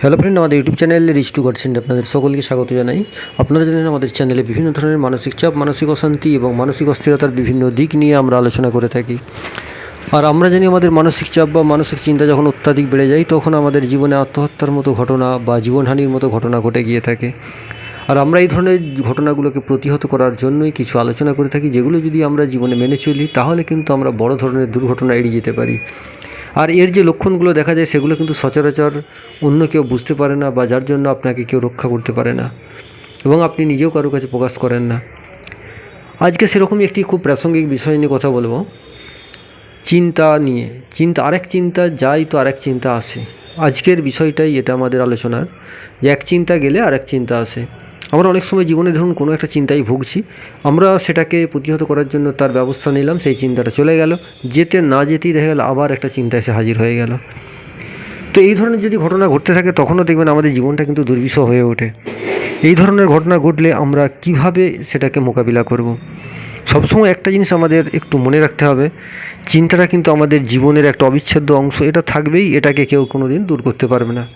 Hello friend আমাদের YouTube channel reach to God send আপনাদের সকলকে স্বাগত জানাই। আপনারা জানেন আমাদের চ্যানেলে বিভিন্ন ধরনের মানসিক চাপ, মানসিক অশান্তি এবং মানসিক অস্থিরতার বিভিন্ন দিক নিয়ে আমরা আলোচনা করে থাকি। আর আমরা জানি আমাদের মানসিক চাপ বা মানসিক চিন্তা যখন অত্যাধিক বেড়ে যায়, তখন আমাদের জীবনে আত্মহত্যার মতো ঘটনা বা জীবনহানির মতো ঘটনা ঘটে গিয়ে থাকে। আর আমরা এই ধরনের ঘটনাগুলোকে প্রতিহত করার জন্যই কিছু আলোচনা করে থাকি, যেগুলো যদি আমরা জীবনে মেনে চলি, তাহলে কিন্তু আমরা বড় ধরনের দুর্ঘটনা এড়িয়ে যেতে পারি। আর এর যে লক্ষণগুলো দেখা যায়, সেগুলো কিন্তু সচরাচর অন্য কেউ বুঝতে পারে না বা যার জন্য আপনাকে কেউ রক্ষা করতে পারে না এবং আপনি নিজেও কারোর কাছে প্রকাশ করেন না। আজকে সেরকমই একটি খুব প্রাসঙ্গিক বিষয় নিয়ে কথা বলব। চিন্তা নিয়ে। চিন্তা, আরেক চিন্তা, যাই তো আরেক চিন্তা আসে আজকের বিষয়টাই এটা আমাদের আলোচনার যে এক চিন্তা গেলে আরেক চিন্তা আসে। আমরা অনেক সময় জীবনে ধরুন কোনো একটা চিন্তায় ভুগছি, আমরা সেটাকে প্রতিহত করার জন্য তার ব্যবস্থা নিলাম, সেই চিন্তাটা চলে গেল। যেতে না যেতেই দেখা গেল আবার একটা চিন্তা এসে হাজির হয়ে গেল। তো এই ধরনের যদি ঘটনা ঘটতে থাকে, তখনও দেখবেন আমাদের জীবনটা কিন্তু দুর্বিষহ হয়ে ওঠে। এই ধরনের ঘটনা ঘটলে আমরা কীভাবে সেটাকে মোকাবিলা করব। সবসময় একটা জিনিস আমাদের একটু মনে রাখতে হবে, চিন্তাটা কিন্তু আমাদের জীবনের একটা অবিচ্ছেদ্য অংশ, এটা থাকবেই, এটাকে কেউ কোনো দিন দূর করতে পারবে না।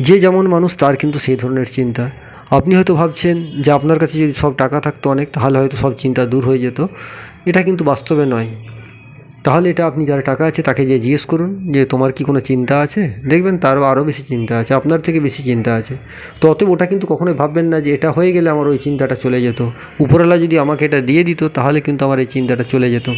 যে যেমন মানুষ, তার কিন্তু সেই ধরনের চিন্তা। আপনি হয়তো ভাবছেন যে আপনার কাছে যদি সব টাকা থাকতো অনেক, তাহলে হয়তো সব চিন্তা দূর হয়ে যেত। এটা কিন্তু বাস্তবে নয়। তাহলে এটা আপনি যারা টাকা আছে তাকে যে জিজ্ঞেস করুন যে তোমার কি কোনো চিন্তা আছে? দেখবেন তারও আরও বেশি চিন্তা আছে, আপনার থেকে বেশি চিন্তা আছে। তো অতএব ওটা কিন্তু কখনোই ভাববেন না যে এটা হয়ে গেলে আমার ওই চিন্তাটা চলে যেত। উপরওয়ালা যদি আমাকে এটা দিয়ে দিত, তাহলে কিন্তু আমার এই চিন্তাটা চলে যেত।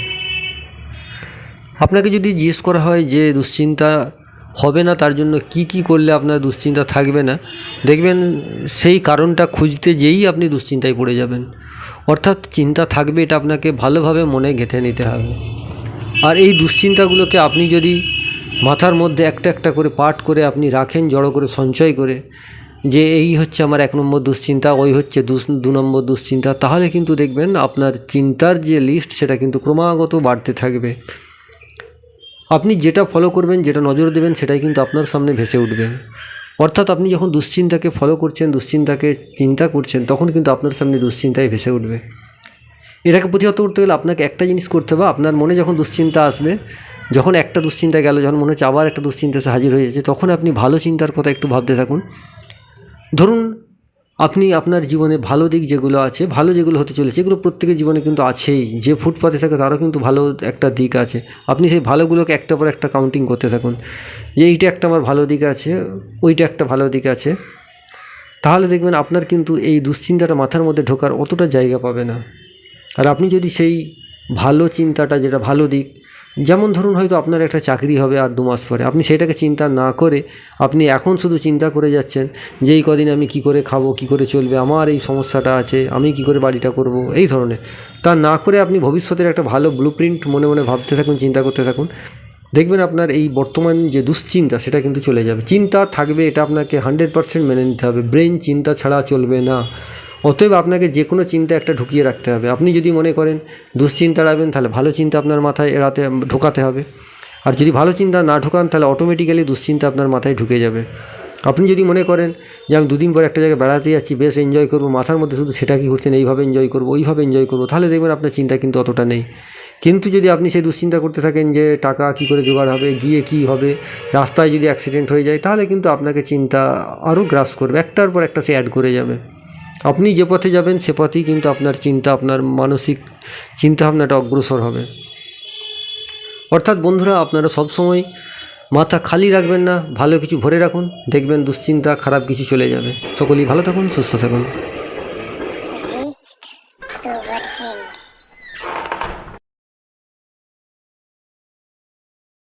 আপনাকে যদি জিজ্ঞেস করা হয় যে দুশ্চিন্তা হবে না, তার জন্য কি কি করলে আপনার দুশ্চিন্তা থাকবে না। দেখবেন সেই কারণটা খুঁজতে যেই আপনি দুশ্চিন্তায় পড়ে যাবেন। অর্থাৎ চিন্তা থাকবে, এটা আপনাকে ভালোভাবে মনে গেঁথে নিতে হবে। আর এই দুশ্চিন্তাগুলোকে আপনি যদি মাথার মধ্যে একটা একটা করে পাঠ করে আপনি রাখেন, জড়ো করে, সঞ্চয় করে, যে এই হচ্ছে আমার এক নম্বর দুশ্চিন্তা, ওই হচ্ছে দু- নম্বর দুশ্চিন্তা, তাহলে কিন্তু দেখবেন আপনার চিন্তার যে লিস্ট, সেটা কিন্তু ক্রমাগত বাড়তে থাকবে। আপনি যেটা ফলো করবেন, যেটা নজর দেবেন, সেটাই কিন্তু আপনার সামনে ভেসে উঠবে। অর্থাৎ আপনি যখন দুশ্চিন্তাকে ফলো করছেন, দুশ্চিন্তাকে চিন্তা করছেন, তখন কিন্তু আপনার সামনে দুশ্চিন্তাই ভেসে উঠবে। এটাকে প্রতিহত করতে গেলে আপনাকে একটা জিনিস করতে হবে, আপনার মনে যখন দুশ্চিন্তা আসবে, যখন একটা দুশ্চিন্তা গেল, যখন মনে হচ্ছে আবার একটা দুশ্চিন্তা এসে হাজির হয়ে যাচ্ছে, তখন আপনি ভালো চিন্তার কথা একটু ভাবতে থাকুন। ধরুন আপনি আপনার জীবনে ভালো দিক যেগুলো আছে, ভালো যেগুলো হতে চলেছে এগুলো প্রত্যেকের জীবনে কিন্তু আছেই। যে ফুটপাতে থাকে তারও কিন্তু ভালো একটা দিক আছে। আপনি সেই ভালোগুলোকে একটা পর একটা কাউন্টিং করতে থাকুন। যে এইটা একটা আমার ভালো দিক আছে, ওইটা একটা ভালো দিক আছে। তাহলে দেখবেন আপনার কিন্তু এই দুশ্চিন্তাটা মাথার মধ্যে ঢোকার অতটা জায়গা পাবে না। আর আপনি যদি সেই ভালো চিন্তাটা, যেটা ভালো দিক যেমন ধরুন হয়তো আপনার একটা চাকরি হবে আর দু মাস পরে। আপনি সেটাকে চিন্তা না করে আপনি এখন শুধু চিন্তা করে যাচ্ছেন যে এই কদিন আমি কি করে খাব, কি করে চলবে, আমার এই সমস্যাটা আছে, আমি কি করে বাড়িটা করব, এই ধরনের। তা না করে আপনি ভবিষ্যতের একটা ভালো ব্লু প্রিন্ট মনে মনে ভাবতে থাকুন, চিন্তা করতে থাকুন। দেখবেন আপনার এই বর্তমান যে দুশ্চিন্তা, সেটা কিন্তু চলে যাবে। চিন্তা থাকবে, এটা আপনাকে হান্ড্রেড পারসেন্ট মেনে নিতে হবে। ব্রেন চিন্তা ছাড়া চলবে না। অতএব আপনাকে যে কোনো চিন্তা একটা ঢুকিয়ে রাখতে হবে। আপনি যদি মনে করেন দুশ্চিন্তা এড়াবেন তাহলে ভালো চিন্তা আপনার মাথায় এড়াতে ঢোকাতে হবে। আর যদি ভালো চিন্তা না ঢোকান, তাহলে অটোমেটিক্যালি দুশ্চিন্তা আপনার মাথায় ঢুকে যাবে। আপনি যদি মনে করেন যে আমি দুদিন পর একটা জায়গায় বেড়াতে যাচ্ছি, বেশ এনজয় করব, মাথার মধ্যে শুধু সেটা কি ঘুরছেন, এইভাবে এনজয় করব, ওইভাবে এনজয় করব, তাহলে দেখবেন আপনার চিন্তা কিন্তু অতটা নেই। কিন্তু যদি আপনি সেই দুশ্চিন্তা করতে থাকেন যে টাকা কি করে জোগাড় হবে, গিয়ে কি হবে, রাস্তায় যদি অ্যাক্সিডেন্ট হয়ে যায়, তাহলে কিন্তু আপনাকে চিন্তা আরও গ্রাস করবে, একটার পর একটা সে অ্যাড করে যাবে। আপনি যে পথে যাবেন, সে পথেই কিন্তু আপনার চিন্তা, আপনার মানসিক চিন্তাভাবনাটা অগ্রসর হবে। অর্থাৎ বন্ধুরা, আপনারা সবসময় মাথা খালি রাখবেন না, ভালো কিছু ভরে রাখুন, দেখবেন দুশ্চিন্তা, খারাপ কিছু চলে যাবে। সকলেই ভালো থাকুন, সুস্থ থাকুন।